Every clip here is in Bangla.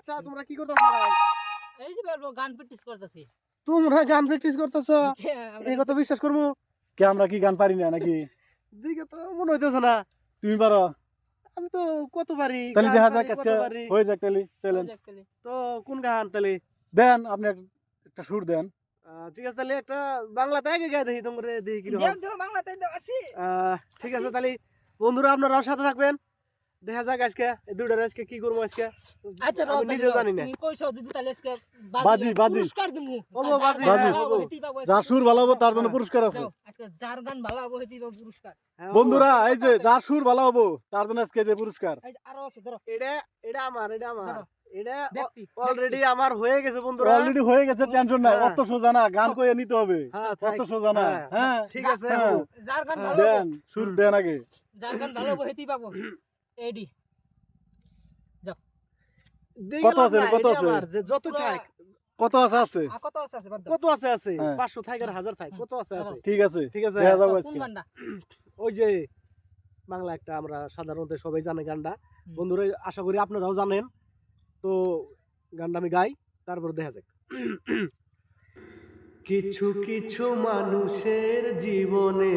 আচ্ছা তোমরা কি করতেছো এই যে বলব গান প্র্যাকটিস করতেছি। তোমরা গান প্র্যাকটিস করতেছো? এই কথা বিশ্বাস করব? কে আমরা কি গান পারি না নাকি? দিকে তো মনে হইতেছে না। তুমি পারো। আমি তো কত পারি তাহলে দেখা যাক আজকে হয়ে যাক তাহলে চ্যালেঞ্জ তো কোন গান তাহলে? দেন আপনি একটা সুর দেন। ঠিক আছে তাহলে একটা বাংলাতে আগে গায়ে দেখি তোমরা দেখি কি বাংলাতে দেখ ঠিক আছে তাহলে বন্ধুরা আপনারাও সাথে থাকবেন। দেখা যাক আজকে এই দুইটার আজকে কি করব আজকে? আচ্ছা আমি নিজেও জানি না। কইছো যদি তাহলে আজকে বাজি, বাজি। পুরস্কার দিমু। ওবো, বাজি, বাজি। হ্যাঁ, যার সুর ভালো হবে তার জন্য পুরস্কার আছে। আজকে যার গান ভালো হবে পুরস্কার। হ্যাঁ, বন্ধুরা এই যে যার সুর ভালো হব তার জন্য আজকে যে পুরস্কার। আরও আছে ধরো। এটা এটা আমার এটা আমার। এটা অলরেডি আমার হয়ে গেছে বন্ধুরা। অলরেডি হয়ে গেছে টেনশন নাই। হ্যাঁ। অত সোজা না গান কইয়ে নিতে হবে। হ্যাঁ অত সোজা না। হ্যাঁ, হ্যাঁ? ঠিক আছে হ্যাঁ। যার গান হ্যাঁ, ভালো দেন সুর দেন আগে। যার গান ভালো হবে হেতি পাবো এডি। দেখে কত আছে, কত আছে? যে যত থাক। কত আছে আছে? কত আছে আছে কত আছে আছে। পাঁচশো থাক আর হাজার থাক কত আছে আছে? ঠিক আছে ঠিক আছে? দেখা যাব আজকে। ওই যে বাংলা একটা আমরা সাধারণত সবাই জানে গানটা। বন্ধুরা আশা করি আপনারাও জানেন। তো গানটা আমি গাই তারপর দেখা যাক। কিছু কিছু মানুষের জীবনে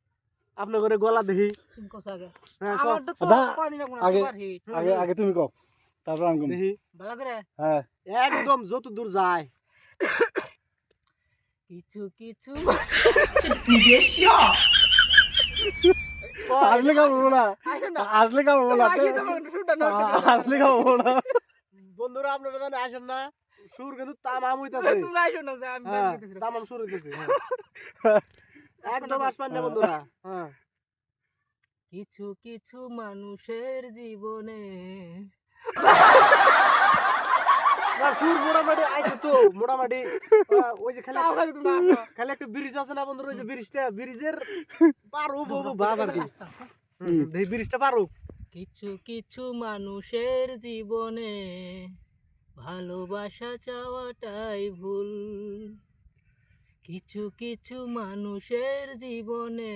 আপনার ঘরে গলা দেখি। তুমি আগে। হ্যাঁ, আগে- আগে তুমি কও। তারপর আমি দেখি। ভালো করে? হ্যাঁ। একদম যত দূর যায়। কিছু কিছু। আসলে খাব না। না। আসলে খাব না। আসলে খাব না। বন্ধুরা আপনারা জানেন আসেন না। সুর কিন্তু তামাম হইতাছে। হ্যাঁ। তামাম সুর হইতাছে একদম আসবেন না বন্ধুরা হ্যাঁ। কিছু কিছু মানুষের জীবনে সুর মোটামুটি আইছে তো মোটামুটি ওই যে খালি খালি একটা ব্রিজ আছে না বন্ধুরা ওই যে ব্রিজটা ব্রিজের পারো বউ ভাব আর কি। Last আছে। হুম, এই ব্রিজটা পারো কিছু কিছু মানুষের জীবনে ভালোবাসা চাওয়াটাই ভুল। কিছু কিছু মানুষের জীবনে।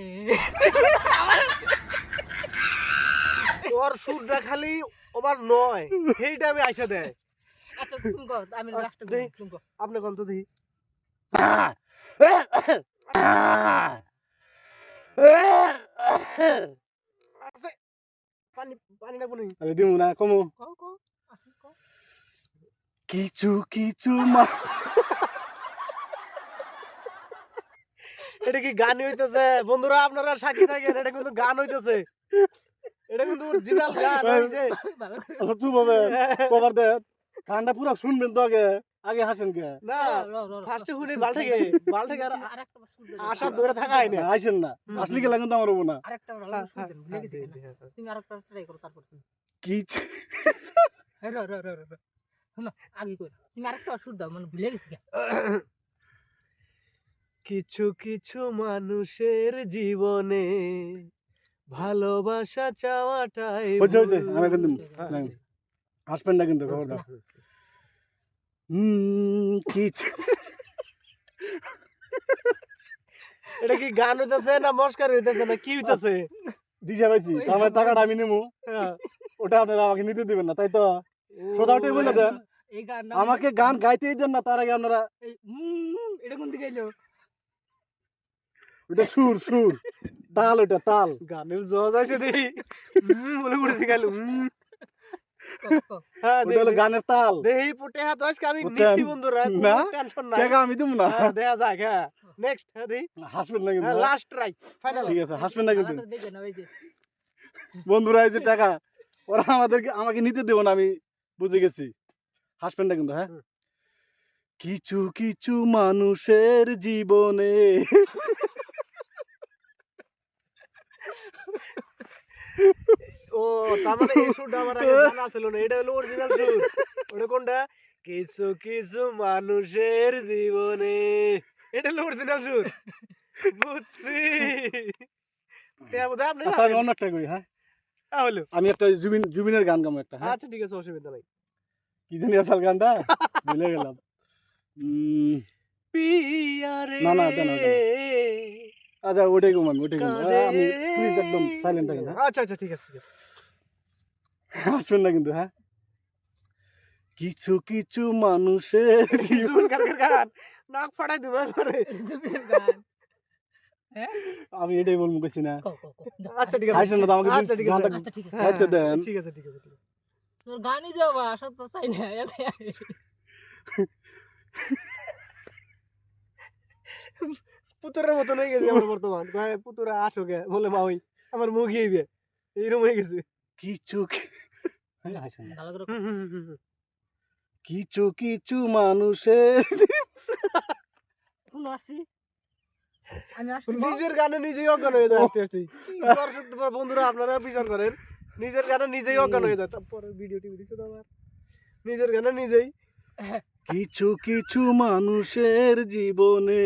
তোর সুরটা খালি ওভার নয় সেইটা আমি আইসা দেয়। আচ্ছা তুমি কও আমি লাস্ট তুমি কও। আপনি কোন তো দেখি। পানি পানি লাগবো নাকি আগে দিমু না কমু। কও কও আসি কও। কিছু কিছু মা- এটা কি গান হইতেছে? বন্ধুরা আপনারা সাক্ষী থাকেন এটা কিন্তু গান হইতেছে। এটা কিন্তু অরিজিনাল গান হইছে চুপ হবে কভার দে গানটা পুরো শুনবেন তো আগে আগে হাসেন কে? না। ফার্স্টে শুনি বাল থেকে। বাল থেকে আর। আশা ধরে থাকা হয় না। আইসেন না। আসলে গেলে কিন্তু আমার হব না। আরেকটা ভালো করে ভুলে গেছি তুমি আরেকটা ট্রাই করো তারপর হ্যাঁ, র, র, র, র। শোনো, আগে কই তুমি আরেকটা সুর দাও মানে ভুলে গেছি। কিছু কিছু মানুষের জীবনে ভালোবাসা চাওয়াটাই আমি কিন্তু হ্যাঁ, আসবেন না কিন্তু খবর দাও কিছু এটা কি গান হইতেছে না মস্কার হইতেছে না কি হইতেছে? দিশা পাইছি আমার টাকাটা আমি নেব হ্যাঁ। ওটা আপনারা আমাকে নিতে দিবেন না তাই তো? সোজা ওটাই বলে দেন। গান আমাকে গান গাইতেই দেন না তার আগে আপনারা এই এটা কোন দিকে ওটা সুর সুর। তাল ওটা তাল। গানের জজ আছে দেখি। বলে উড়ে গেল। হ্যাঁ গানের তাল। দেখি পুটে হাত আজকে আমি? নিছি বন্ধুরা টেনশন নাই। টাকা আমি দেবো না? দেখা যাক হ্যাঁ। নেক্সট হ্যাঁ দেখি। হাসবেন না কিন্তু লাস্ট ট্রাই ফাইনাল ঠিক আছে হাসবেন না কিন্তু। করে দেখে নাও, এই যে। বন্ধুরা এই যে টাকা ওরা আমাদেরকে আমাকে নিতে দেবো না আমি বুঝে গেছি। হাসবেন না কিন্তু হ্যাঁ? কিছু কিছু মানুষের জীবনে ও তার মানে এই সুরটা আমার আগে জানা ছিল না। এটা হলো অরিজিনাল সুর ওটা কোনটা? কিছু কিছু মানুষের জীবনে। এটা হলো অরিজিনাল সুর বুঝছি। আচ্ছা আমি অন্য একটা করি হ্যাঁ? তাহলে আমি একটা জুবিন জুবিনের গান গাবো একটা হ্যাঁ? আচ্ছা ঠিক আছে অসুবিধা নাই। কি জানি আসাল গানটা? ভুলে গেলাম। না, না, আচ্ছা ওটাই কম আমি ওটাই কম আমি প্লিজ একদম সাইলেন্ট থাকেন হ্যাঁ? আচ্ছা আচ্ছা ঠিক আছে ঠিক আছে। আসবেন না কিন্তু হ্যাঁ? কিছু কিছু মানুষের জীবন গান নাক ফাটাই দিবে করে আমি এটাই বলব কইছি না। আচ্ছা ঠিক আছে আইসেন না তো আমাকে আচ্ছা ঠিক আছে আচ্ছা ঠিক আছে। হ্যাঁ, দেন। ঠিক আছে ঠিক আছে ঠিক আছে। তোর গানই যাবা আসা তো চাই না পুতুরের মতন হয়ে গেছে আমার বর্তমান। পুতুরা আসো গে বলে মা ওই আমার মুখ গিয়ে এইরকম হয়ে গেছে। কিছু। কিছু কিছু মানুষের নিজের গানে নিজেই অজ্ঞান হয়ে যায় আস্তে আস্তে। দর্শক বন্ধুরা আপনারা বিচার করেন। নিজের গানে নিজেই অজ্ঞান হয়ে যায়। তারপরে ভিডিও টিভি দিচ্ছে তো আবার নিজের গানে নিজেই। কিছু কিছু মানুষের জীবনে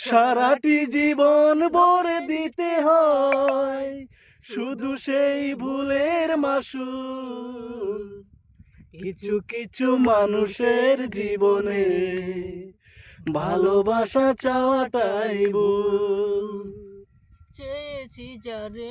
সারাটি জীবন ভরে দিতে হয়। শুধু সেই ভুলের মাসু কিছু কিছু মানুষের জীবনে ভালোবাসা চাওয়াটাই ভুল। চেয়েছি যারে